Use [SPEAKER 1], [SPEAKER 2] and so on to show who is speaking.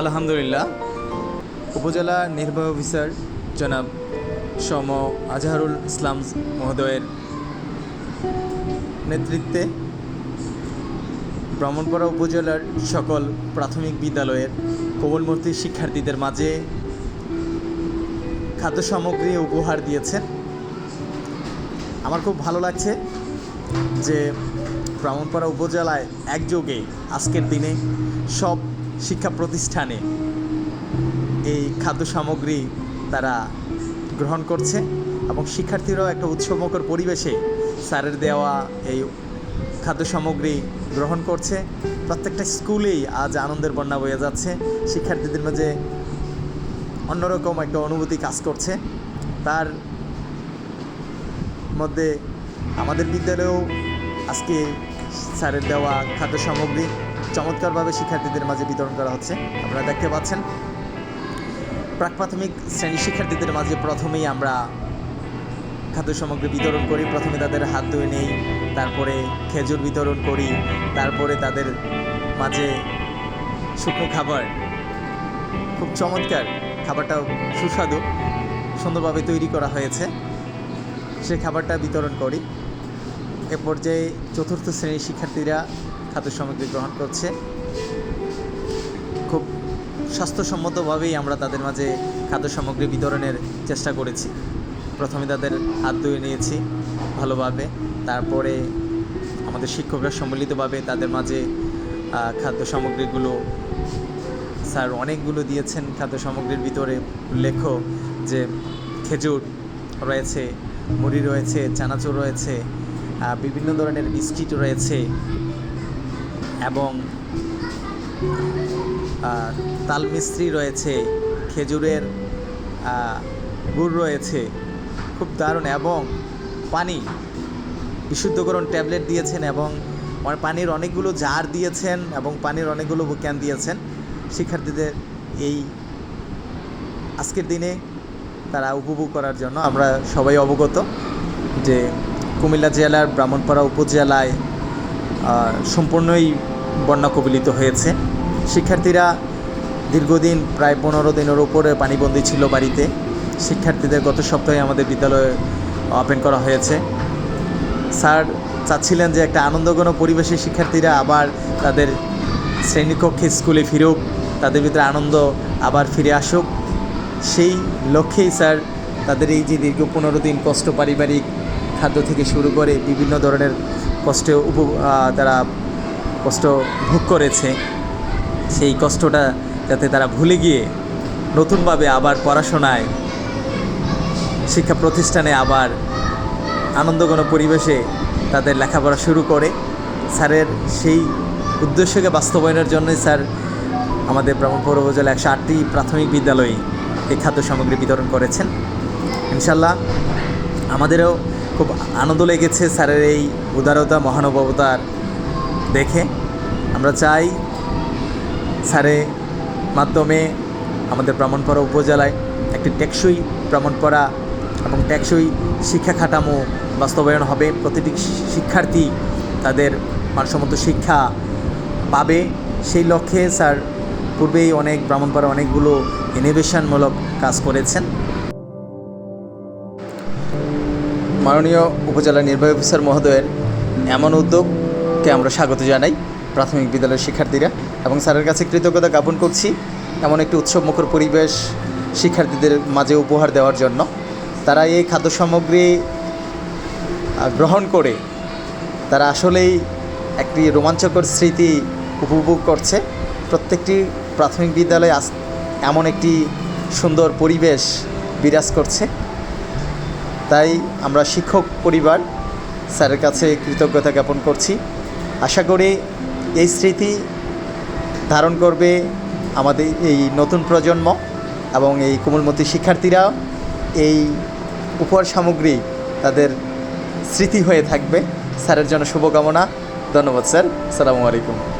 [SPEAKER 1] আলহামদুলিল্লাহ। উপজেলা নির্বাহী অফিসার জনাব সম আজহারুল ইসলাম মহোদয়ের নেতৃত্বে ব্রাহ্মণপাড়া উপজেলার সকল প্রাথমিক বিদ্যালয়ের কোমলমূর্তি শিক্ষার্থীদের মাঝে খাদ্য সামগ্রী উপহার দিয়েছেন। আমার খুব ভালো লাগছে যে ব্রাহ্মণপাড়া উপজেলায় একযোগে আজকের দিনে সব শিক্ষা প্রতিষ্ঠানে এই খাদ্য সামগ্রী তারা গ্রহণ করছে এবং শিক্ষার্থীরাও একটা উৎসবমুখর পরিবেশে স্যারের দেওয়া এই খাদ্য সামগ্রী গ্রহণ করছে। প্রত্যেকটা স্কুলেই আজ আনন্দের বন্যা বয়ে যাচ্ছে। শিক্ষার্থীদের মাঝে অন্যরকম একটা অনুভূতি কাজ করছে। তার মধ্যে আমাদের বিদ্যালয়েও আজকে স্যারের দেওয়া খাদ্য সামগ্রী চমৎকারভাবে শিক্ষার্থীদের মাঝে বিতরণ করা হচ্ছে। আপনারা দেখতে পাচ্ছেন প্রাক প্রাথমিক শ্রেণি শিক্ষার্থীদের মাঝে প্রথমেই আমরা খাদ্য সামগ্রী বিতরণ করি। প্রথমে তাদের হাত ধুয়ে নেই, তারপরে খেজুর বিতরণ করি, তারপরে তাদের মাঝে শুকনো খাবার। খুব চমৎকার, খাবারটাও সুস্বাদু, সুন্দরভাবে তৈরি করা হয়েছে। সে খাবারটা বিতরণ করি। এ পর্যায়ে চতুর্থ শ্রেণির শিক্ষার্থীরা খাদ্য সামগ্রী গ্রহণ করছে। খুব স্বাস্থ্যসম্মতভাবেই আমরা তাদের মাঝে খাদ্য সামগ্রী বিতরণের চেষ্টা করেছি। প্রথমে তাদের হাত ধুয়ে নিয়েছি ভালোভাবে। তারপরে আমাদের শিক্ষকরা সম্মিলিতভাবে তাদের মাঝে খাদ্য সামগ্রীগুলো, স্যার অনেকগুলো দিয়েছেন খাদ্য সামগ্রীর ভিতরে। উল্লেখ্য যে খেজুর রয়েছে, মুড়ি রয়েছে, চানাচুর রয়েছে বিভিন্ন ধরনের বিস্কিট রয়েছে এবং আহ, তাল মিস্ত্রি রয়েছে খেজুরের গুড় রয়েছে। খুব দারুণ এবং পানি বিশুদ্ধকরণ ট্যাবলেট দিয়েছেন এবং পানির অনেকগুলো জার দিয়েছেন এবং পানির অনেকগুলো ক্যান দিয়েছেন। শিক্ষার্থীদের এই আজকের দিনে তারা উপভোগ করার জন্য আমরা সবাই অবগত যে কুমিল্লা জেলার ব্রাহ্মণপাড়া উপজেলায় সম্পূর্ণই বন্যা কবলিত হয়েছে। শিক্ষার্থীরা দীর্ঘদিন প্রায় পনেরো দিনের উপরে পানিবন্দী ছিল বাড়িতে। শিক্ষার্থীদের গত সপ্তাহে আমাদের বিদ্যালয়ে ওপেন করা হয়েছে। স্যার চাচ্ছিলেন যে একটা আনন্দঘন পরিবেশে শিক্ষার্থীরা আবার তাদের শ্রেণীকক্ষে স্কুলে ফিরুক, তাদের ভিতরে আনন্দ আবার ফিরে আসুক। সেই লক্ষ্যেই স্যার তাদের এই যে দীর্ঘ পনেরো দিন কষ্ট পারিবারিক খাদ্য থেকে শুরু করে বিভিন্ন ধরনের কষ্টে উপ তারা কষ্ট ভোগ করেছে। সেই কষ্টটা যাতে তারা ভুলে গিয়ে নতুনভাবে আবার পড়াশোনায়, শিক্ষা প্রতিষ্ঠানে আবার আনন্দঘন পরিবেশে তাদের লেখাপড়া শুরু করে। স্যারের সেই উদ্দেশ্যকে বাস্তবায়নের জন্যই স্যার আমাদের ব্রাহ্মণপুর উপজেলা একশো আটটি প্রাথমিক বিদ্যালয়ে এই খাদ্য সামগ্রী বিতরণ করেছেন। ইনশাল্লাহ আমাদেরও খুব আনন্দ লেগেছে স্যারের এই উদারতা, মহানুভবতার দেখে। আমরা চাই স্যারের মাধ্যমে আমাদের ব্রাহ্মণপাড়া উপজেলায় একটি টেকসই ব্রাহ্মণপাড়া এবং টেকসই শিক্ষা কাঠামো বাস্তবায়ন হবে। প্রতিটি শিক্ষার্থী তাদের মানসম্মত শিক্ষা পাবে। সেই লক্ষ্যে স্যার পূর্বেই অনেক ব্রাহ্মণপাড়া অনেকগুলো ইনোভেশনমূলক কাজ করেছেন। মাননীয় উপজেলা নির্বাহী অফিসার মহোদয়ের এমন উদ্যোগকে আমরা স্বাগত জানাই প্রাথমিক বিদ্যালয়ের শিক্ষার্থীরা। এবং স্যারের কাছে কৃতজ্ঞতা জ্ঞাপন করছি এমন একটি উৎসবমুখর পরিবেশ শিক্ষার্থীদের মাঝে উপহার দেওয়ার জন্য। তারা এই খাদ্য সামগ্রী গ্রহণ করে তারা আসলেই একটি রোমাঞ্চকর স্মৃতি উপভোগ করছে। প্রত্যেকটি প্রাথমিক বিদ্যালয়ে এমন একটি সুন্দর পরিবেশ বিরাজ করছে। তাই আমরা শিক্ষক পরিবার স্যারের কাছে কৃতজ্ঞতা জ্ঞাপন করছি। আশা করি এই স্মৃতি ধারণ করবে আমাদের এই নতুন প্রজন্ম এবং এই কোমলমতি শিক্ষার্থীরা। এই উপহার সামগ্রী তাদের স্মৃতি হয়ে থাকবে। স্যারের জন্য শুভকামনা। ধন্যবাদ, স্যার। সালামু আলাইকুম।